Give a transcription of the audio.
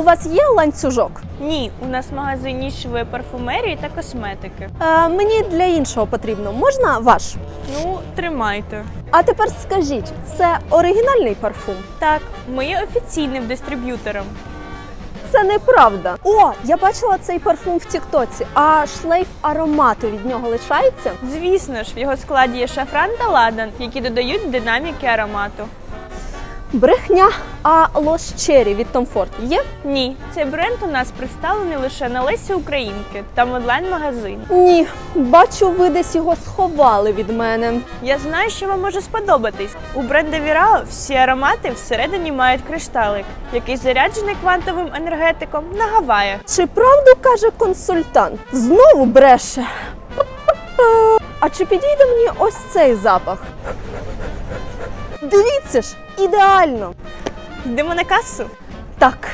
У вас є ланцюжок? Ні, у нас магазин нішевої парфумерії та косметики. Е, мені для іншого потрібно. Можна ваш? Ну, тримайте. А тепер скажіть, це оригінальний парфум? Так, ми є офіційним дистриб'ютором. Це неправда. О, я бачила цей парфум в Тіктоці, а шлейф аромату від нього лишається? Звісно ж, в його складі є шафран та ладан, які додають динаміки аромату. Брехня, а Cherry від Tom Ford є? Ні, цей бренд у нас представлений лише на Лесі Українки та в онлайн-магазині. Ні, бачу, ви десь його сховали від мене. Я знаю, що вам може сподобатись. У бренда Вірао всі аромати всередині мають кришталик, який заряджений квантовим енергетиком на Гаваях. Чи правду каже консультант? Знову бреше. А чи підійде мені ось цей запах? Дивіться ж, ідеально. Йдемо на касу. Так,